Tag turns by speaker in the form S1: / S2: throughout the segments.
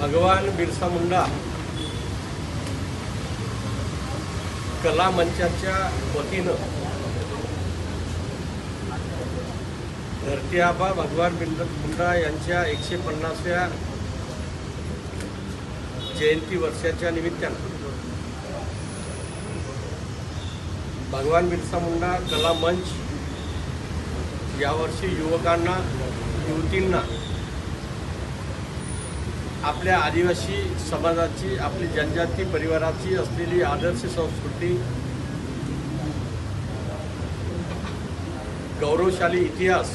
S1: भगवान बिरसा मुंडा कला मंचाच्या वतीनं धरती आबा भगवान बिंद मुंडा यांच्या एकशे पन्नासव्या जयंती वर्षाच्या निमित्तानं भगवान बिरसा मुंडा कला मंच यावर्षी युवकांना युवतींना आपल्या आदिवासी समाजाची आपली जनजाती परिवाराची असलेली आदर्श संस्कृती गौरवशाली इतिहास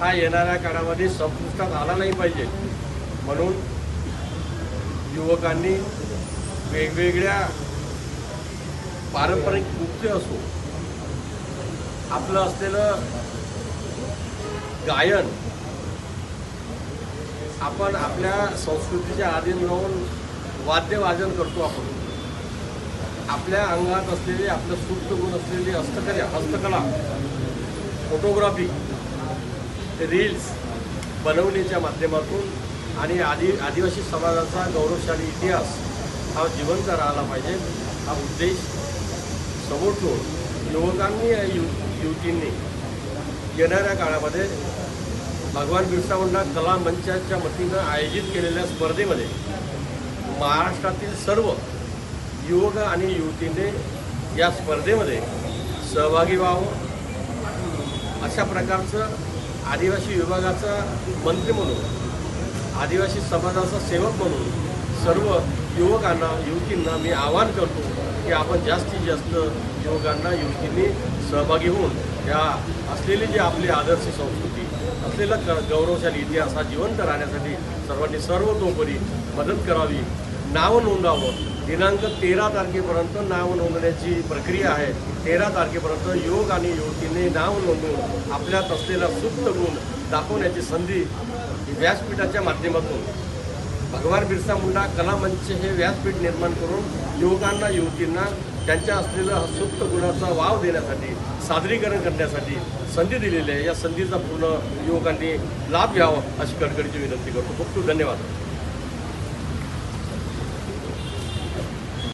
S1: हा येणाऱ्या काळामध्ये संपुष्टात आला नाही पाहिजे. म्हणून युवकांनी वेगवेगळ्या पारंपरिक नृत्य असो आपलं असलेलं गायन आपण आपल्या संस्कृतीच्या आधीन राहून वाद्यवादन करतो आपण. आपल्या अंगात असलेली आपलं सुप्त गुण असलेली हस्तकला हस्तकला फोटोग्राफी रील्स बनवण्याच्या माध्यमातून आणि आदि आदिवासी समाजाचा गौरवशाली इतिहास हा जिवंत राहिला पाहिजे. हा उद्देश समोर ठेवून युवकांनी यु युवतींनी येणाऱ्या काळामध्ये भगवान बिरसा मुंडा कला मंचाच्या वतीनं आयोजित केलेल्या स्पर्धेमध्ये महाराष्ट्रातील सर्व युवक आणि युवतींनी या स्पर्धेमध्ये सहभागी व्हावं. अशा प्रकारचं आदिवासी विभागाचा मंत्री म्हणून आदिवासी समाजाचा सेवक म्हणून सर्व युवकांना युवतींना मी आवाहन करतो. की आपण जास्तीत जास्त युवकांना युवतींनी सहभागी होऊन या असलेली जी आपली आदर्श संस्कृती असलेला क गौरवशाली इतिहास हा जिवंत राहण्यासाठी सर्वांनी सर्वतोपरी मदत करावी. नाव नोंदावं. दिनांक तेरा तारखेपर्यंत नाव नोंदण्याची प्रक्रिया आहे. तेरा तारखेपर्यंत युवक आणि युवतींनी नाव नोंदवून आपल्यात असलेला सुप्त गुण दाखवण्याची संधी व्यासपीठाच्या माध्यमातून भगवान बिरसा मुंडा कलामंच हे व्यासपीठ निर्माण करून युवकांना युवतींना त्यांच्या असलेल्या सुप्त गुणाचा वाव देण्यासाठी सादरीकरण करण्यासाठी संधी दिलेली आहे. या संधीचा पूर्ण युवकांनी लाभ घ्यावा अशी कडकडीची विनंती करतो. खूप खूप धन्यवाद.